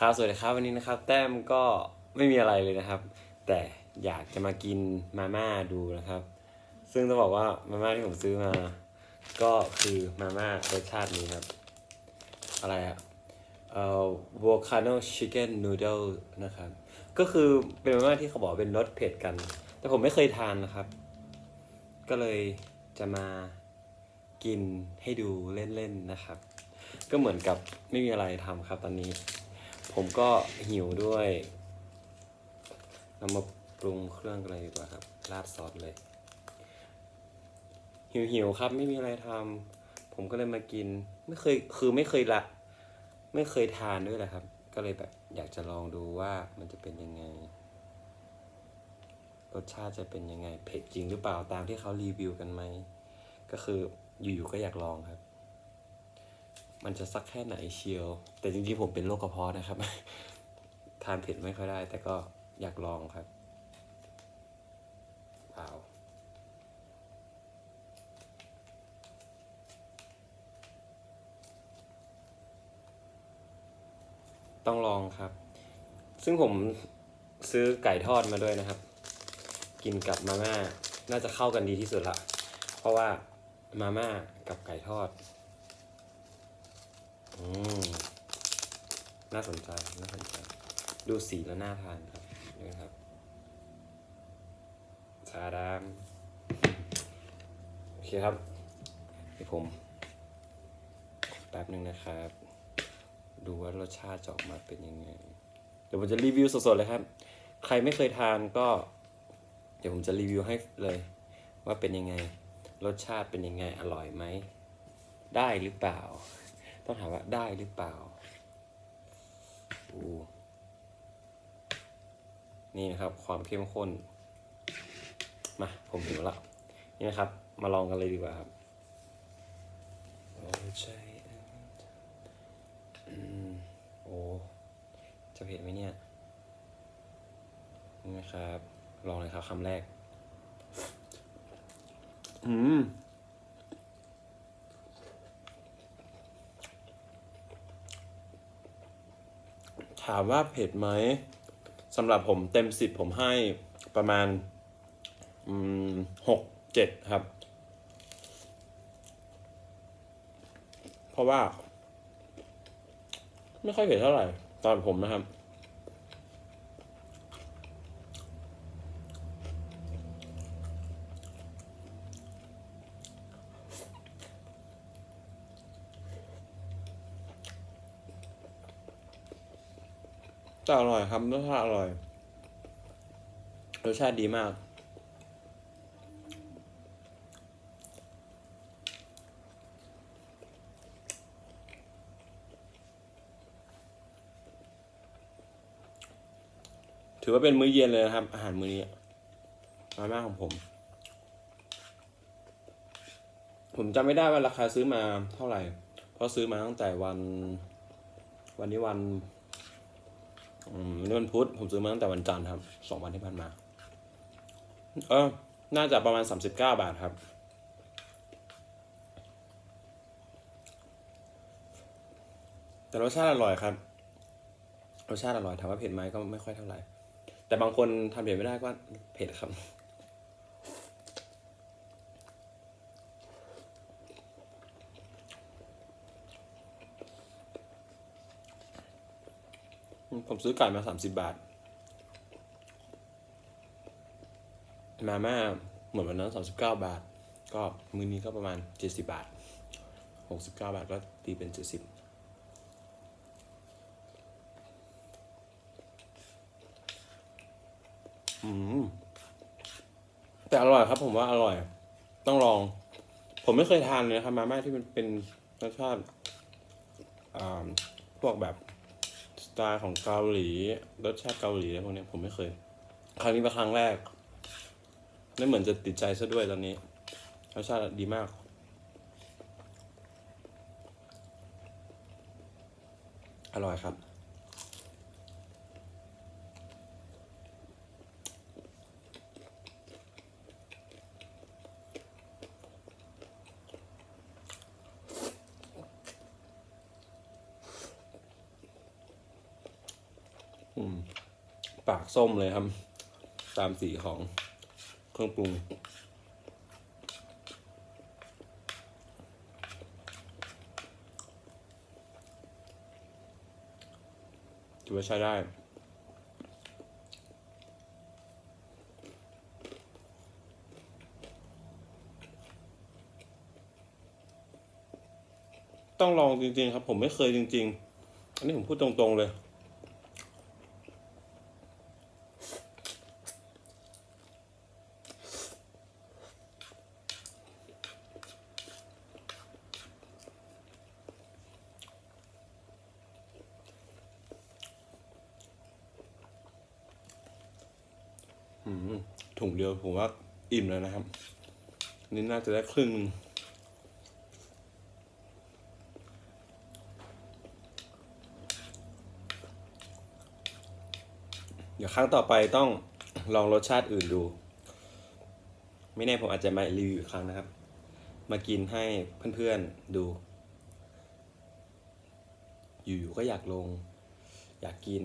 ครับสวัสดีครับวันนี้นะครับ แต้มก็ไม่มีอะไรเลยนะครับ แต่อยากจะมากินมาม่าดูนะครับ ซึ่งต้องบอกว่ามาม่าที่ผมซื้อมา ก็คือมาม่ารสชาตินี้ครับ อะไรอะเอ่อ volcano chicken noodle นะครับ ก็คือเป็นมาม่าที่เขาบอกเป็นรสเผ็ดกัน แต่ผมไม่เคยทานนะครับ ก็เลยจะมากินให้ดูเล่นๆนะครับ ก็เหมือนกับไม่มีอะไรทำครับตอนนี้ ผมก็หิวด้วยเรามาปรุงเครื่องกันเลยดีกว่าครับ ราดซอสเลย หิวหิวๆครับ ไม่มีอะไรทำผมก็เลยมากิน ไม่เคยคือไม่เคยละ ไม่เคยทานด้วยแหละครับ ก็เลยแบบอยากจะลองดูว่ามันจะเป็นยังไง รสชาติจะเป็นยังไง เผ็ดจริงหรือเปล่าตามที่เขารีวิวกันไหม ก็คืออยู่ๆก็อยากลองครับ มันจะสักแค่ไหนเชียว แต่จริงๆผมเป็นโรคกระเพาะนะครับ ทานเผ็ดไม่ค่อยได้ แต่ก็อยากลองครับเปล่าต้องลองครับ ซึ่งผมซื้อไก่ทอดมาด้วยนะครับ กินกับมาม่า น่าจะเข้ากันดีที่สุดละ เพราะว่ามาม่ากับไก่ทอด อืมน่าสนใจน่าสนใจ ดูสีแล้วน่าทานครับนี่ครับชาดามโอเคครับเดี๋ยวผมแป๊บหนึ่งนะครับ ดูว่ารสชาติจะออกมาเป็นยังไง เดี๋ยวผมจะรีวิวสดๆเลยครับ ใครไม่เคยทานก็ เดี๋ยวผมจะรีวิวให้เลย ว่าเป็นยังไง รสชาติเป็นยังไงอร่อยไหม ได้หรือเปล่า ต้องถามว่าได้หรือเปล่าอูนี่นะครับความเข้มข้น มาผมถึงแล้วนี่นะครับ มาลองกันเลยดีกว่าครับโอ้จอืมโอ้จะเผ็ดไหมเนี่ยนี่นะครับ ลองเลยครับคำแรก อืม ถามว่าเผ็ดไหมสำหรับผมเต็มสิบผมให้ประมาณหกเจ็ดครับ เพราะว่า ไม่ค่อยเผ็ดเท่าไหร่ ตอนผมนะครับ แต่อร่อยครับรสชาติอร่อย รสชาติดีมาก ถือว่าเป็นมื้อเย็นเลยนะครับ อาหารมื้อนี้มาม่าของผม ผมจำไม่ได้ว่าราคาซื้อมาเท่าไหร่ เพราะซื้อมาตั้งแต่วัน วันนี้วัน อืมวันนี้วันพุธผมซื้อมาตั้งแต่วันจันทร์ครับสองวันที่ผ่านมา เออ น่าจะประมาณสามสิบเก้าบาทครับแต่รสชาติอร่อยครับ รสชาติอร่อยถามว่าเผ็ดไหมก็ไม่ค่อยเท่าไหร่ แต่บางคนทานเผ็ดไม่ได้ก็เผ็ดครับ ผมซื้อไก่มาสามสิบบาท มาม่าเหมือนวันนั้นสามสิบเก้าบาท ก็มือนี้ก็ประมาณเจ็ดสิบาทหกสิบเก้าบาทก็ตีเป็นเจ็ดสิบอืมแต่อร่อยครับ ผมว่าอร่อย ต้องลอง ผมไม่เคยทานเลยนะครับมาม่าที่มันเป็นรสชาติอ่าพวกแบบ ไตล์ของเกาหลีรสชาติเกาหลีอะไรพวกนี้ผมไม่เคย ครั้งนี้เป็นครั้งแรกนี่เหมือนจะติดใจซะด้วยตอนนี้รสชาติดีมาก อร่อยครับ ปากส้มเลยครับ ตามสีของเครื่องปรุง ถือว่าใช้ได้ต้องลองจริงๆครับ ผมไม่เคยจริง ๆ อันนี้ผมพูดตรงๆเลย ถุงเดียวผมว่าอิ่มแล้วนะครับ นี่น่าจะได้ครึ่งนึงเดี๋ยวครั้งต่อไปต้องลองรสชาติอื่นดู ไม่แน่ผมอาจจะมารีวิวอีกครั้งนะครับ มากินให้เพื่อนๆดู อยู่ๆก็อยากลง อยากกิน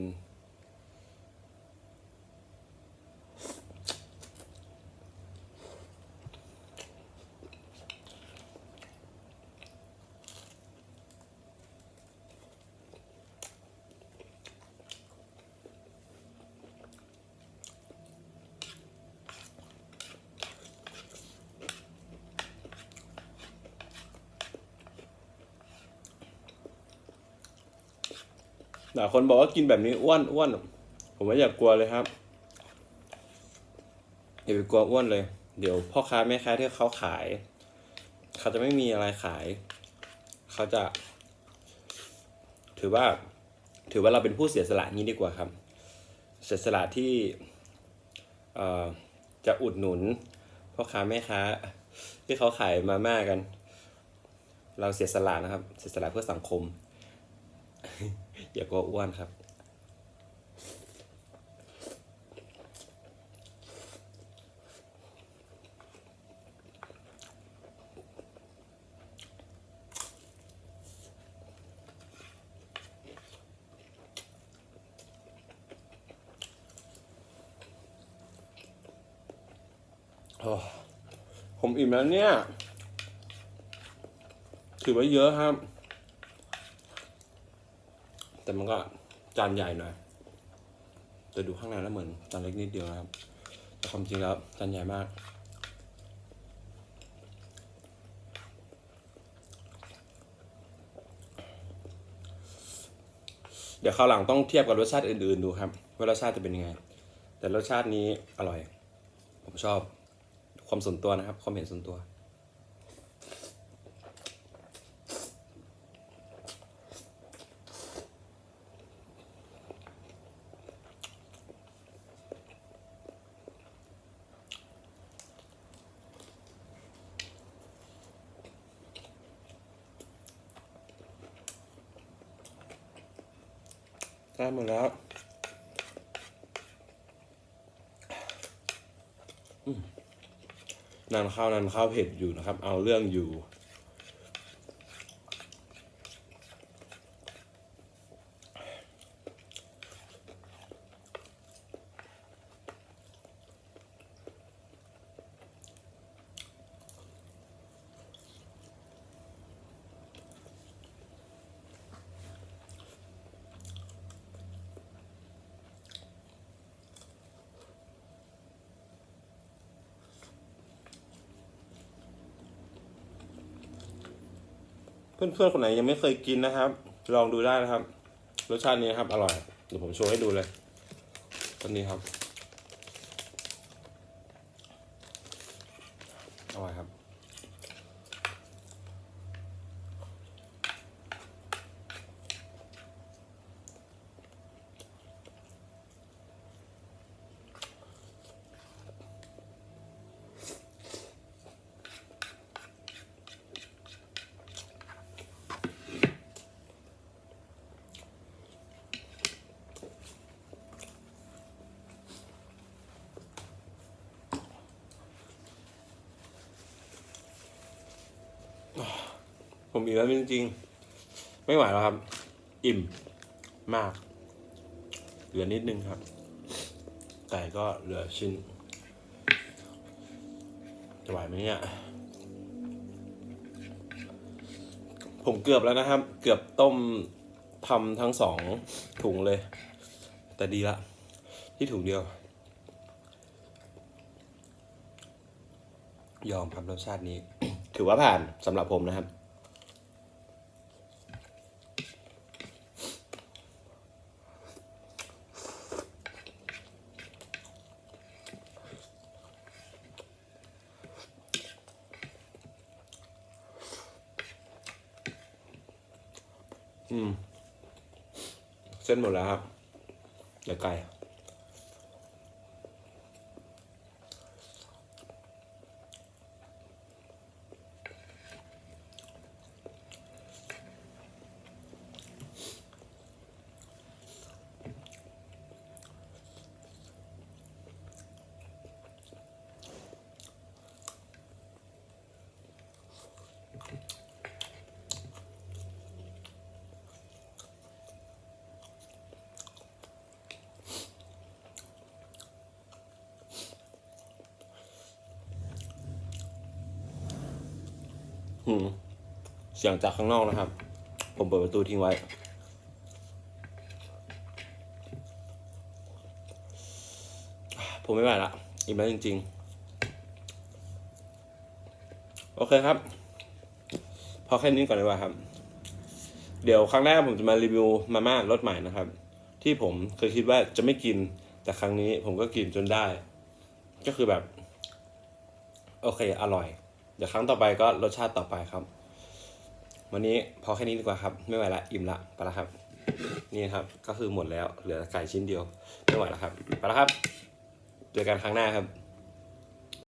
หลายคนบอกว่ากินแบบนี้อ้วนอ้วนผมไม่อยากกลัวเลยครับอย่าไปกลัวอ้วนเลย เดี๋ยวพ่อค้าแม่ค้าที่เขาขาย เขาจะไม่มีอะไรขาย เขาจะ ถือว่า ถือว่าเราเป็นผู้เสียสละนี้ดีกว่าครับ เสียสละที่จะอุดหนุนพ่อค้าแม่ค้า ที่เขาขายมาม่ากัน เราเสียสละนะครับ เสียสละเพื่อสังคม อย่ากลัวอ้วนครับโอ้ผมอิ่มแล้วเนี่ย ถือว่าเยอะครับ แต่มันก็จานใหญ่หน่อยแต่ดูข้างในแล้วเหมือนจานเล็กนิดเดียวนะครับ แต่ความจริงแล้วจานใหญ่มาก เดี๋ยวคราวหลังต้องเทียบกับรสชาติอื่นๆดูครับ ว่ารสชาติจะเป็นยังไง แต่รสชาตินี้อร่อย ผมชอบความส่วนตัวนะครับความเห็นส่วนตัว ได้หมดแล้วนานข้าวนานข้าวเผ็ดอยู่นะครับ เอาเรื่องอยู่ เพื่อนๆคนไหนยังไม่เคยกินนะครับ ลองดูได้นะครับ รสชาตินี้นะครับ อร่อยเดี๋ยวผมโชว์ให้ดูเลยตอนนี้ครับ ผมอิ่มแล้วจริงๆ ไม่ไหวแล้วครับ อิ่มมาก เหลือนิดนึงครับ ไก่ก็เหลือชิ้น จะไหวไหมเนี่ย ผมเกือบแล้วนะครับ เกือบต้มทำทั้งสองถุงเลย แต่ดีละ ที่ถุงเดียว ยอมครับรสชาตินี้ ถือว่าผ่านสำหรับผมนะครับ อืม เส้นหมดแล้วครับเดี๋ยวไก่ เสียงจากข้างนอกนะครับ ผมเปิดประตูทิ้งไว้ ผมไม่ไหวละอิ่มแล้วจริง ๆ โอเคครับ พอแค่นี้ก่อนดีกว่าครับ เดี๋ยวครั้งแรกผมจะมารีวิวมาม่ารสใหม่นะครับ ที่ผมเคยคิดว่าจะไม่กิน แต่ครั้งนี้ผมก็กินจนได้ ก็คือแบบ โอเค อร่อย เดี๋ยวครั้งต่อไปก็รสชาติต่อไปครับ วันนี้พอแค่นี้ดีกว่าครับ ไม่ไหวละอิ่มละไปละครับ นี่ครับก็คือหมดแล้วเหลือไก่ชิ้นเดียว ไม่ไหวแล้วครับไปละครับเจอกันครั้งหน้าครับ